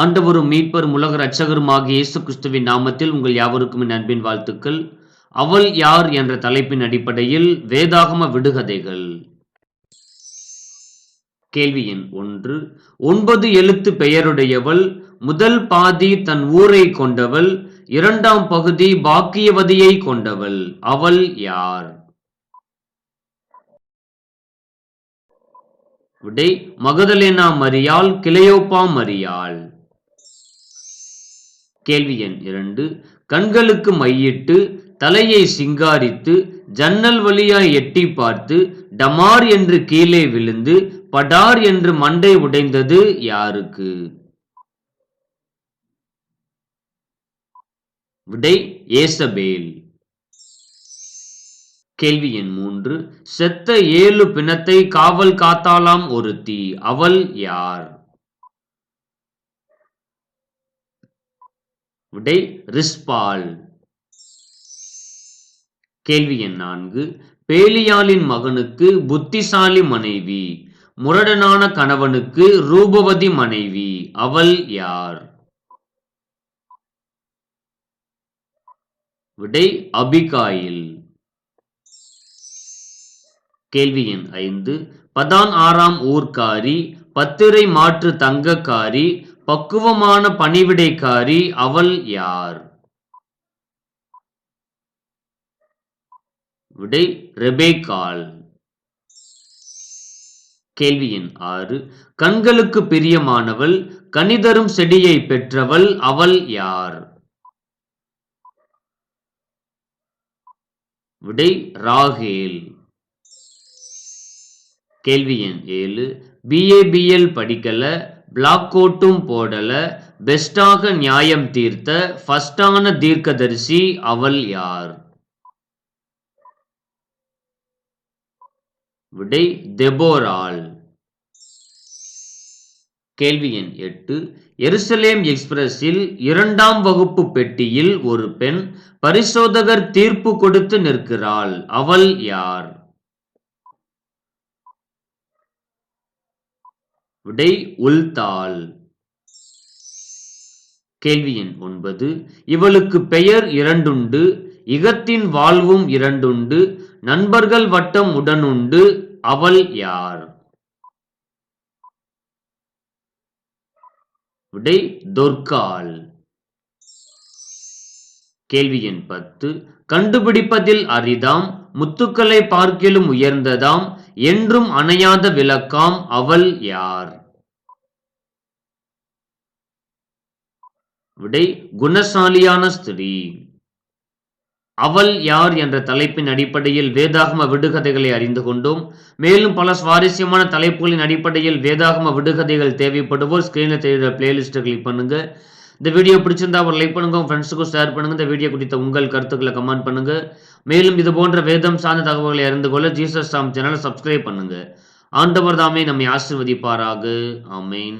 ஆண்டவரும் மீட்பரும் உலக ரட்சகருமாகிய இயேசு கிறிஸ்துவின் நாமத்தில் உங்கள் யாவருக்கும் என் அன்பின் வாழ்த்துக்கள். அவள் யார் என்ற தலைப்பின் அடிப்படையில் வேதாகம விடுகதைகள். கேள்வி எண் ஒன்று. ஒன்பது எழுத்து பெயருடையவள் முதல் பாதி தன் ஊரை கொண்டவள் இரண்டாம் பகுதி பாக்கியவதியை கொண்டவள். அவள் யார்? விடை மகதலேனா மரியாள் கிளையோப்பா மரியாள். கேள்வி எண் இரண்டு. கண்களுக்கு மையிட்டு தலையை சிங்காரித்து ஜன்னல் வழியாய் எட்டி பார்த்து டமார் என்று கீழே விழுந்து படார் என்று மண்டை உடைந்தது யாருக்கு? விடை ஏசபேல். கேள்வி எண் மூன்று. செத்த ஏழு பிணத்தை காவல் காத்தாலாம் ஒருத்தி அவள் யார்? விடை ரிஸ்பால். கேள்வி எண் நான்கு. பேலியாளின் மகனுக்கு புத்திசாலி மனைவி. முரடனான கணவனுக்கு ரூபவதி மனைவி. அவள் யார்? விடை அபிகாயில். கேள்வி எண் ஐந்து. பதான் ஆறாம் ஊர்க்காரி பத்திரை மாற்று தங்கக்காரி பக்குவமான பணிவிடைக்காரி அவள் யார்? விடை ரெபேக்கால் கேள்வி எண் ஆறு. கண்களுக்கு பிரியமானவள் கனிதரும் செடியை பெற்றவள் அவள் யார்? விடை ராகேல். கேள்வி எண் ஏழு. பிஏபிஎல் படிக்கல பிளாக் கோட்டும் போடல பெஸ்டாக நியாயம் தீர்த்த ஃபஸ்டான தீர்க்கதரிசி அவள் யார்? விடை தெபோரால் கேள்வி எண் எட்டு. எருசலேம் எக்ஸ்பிரஸில் இரண்டாம் வகுப்பு பெட்டியில் ஒரு பெண் பரிசோதகர் தீர்ப்பு கொடுத்து நிற்கிறாள். அவள் யார்? விடை உள்தாள். கேள்வி எண் ஒன்பது. இவளுக்கு பெயர் இரண்டுண்டு இகத்தின் வாழ்வும் இரண்டுண்டு நண்பர்கள் வட்டம் உடனுண்டு அவள் யார்? விடை தொர்கால் கேள்வி எண் பத்து. கண்டுபிடிப்பதில் அரிதாம் முத்துக்களை பார்க்கிலும் உயர்ந்ததாம் என்றும் அணையாத விளக்காம் அவள் யார்? விடை குணசாலியான ஸ்திரீ. அவள் யார் என்ற தலைப்பின் அடிப்படையில் வேதாகம விடுகதைகளை அறிந்து கொண்டோம். மேலும் பல சுவாரஸ்யமான தலைப்புகளின் அடிப்படையில் வேதாகம விடுகதைகள் தேவைப்படுவோர் ஸ்கிரீனில் தெரிகிற பிளேலிஸ்ட்டை கிளிக் பண்ணுங்க. இந்த வீடியோ பிடிச்சிருந்தா ஒரு லைக் பண்ணுங்க ஃப்ரெண்ட்ஸுக்கும் ஷேர் பண்ணுங்க. இந்த வீடியோ குறித்த உங்கள் கருத்துக்களை கமெண்ட் பண்ணுங்க. மேலும் இது போன்ற வேதம் சார்ந்த தகவல்களை அறிந்து கொள்ள ஜீசஸ் சாம் சேனலை சப்ஸ்கிரைப் பண்ணுங்க. ஆண்டவர் தாமே நம்மை ஆசிர்வதிப்பாராக. ஆமேன்.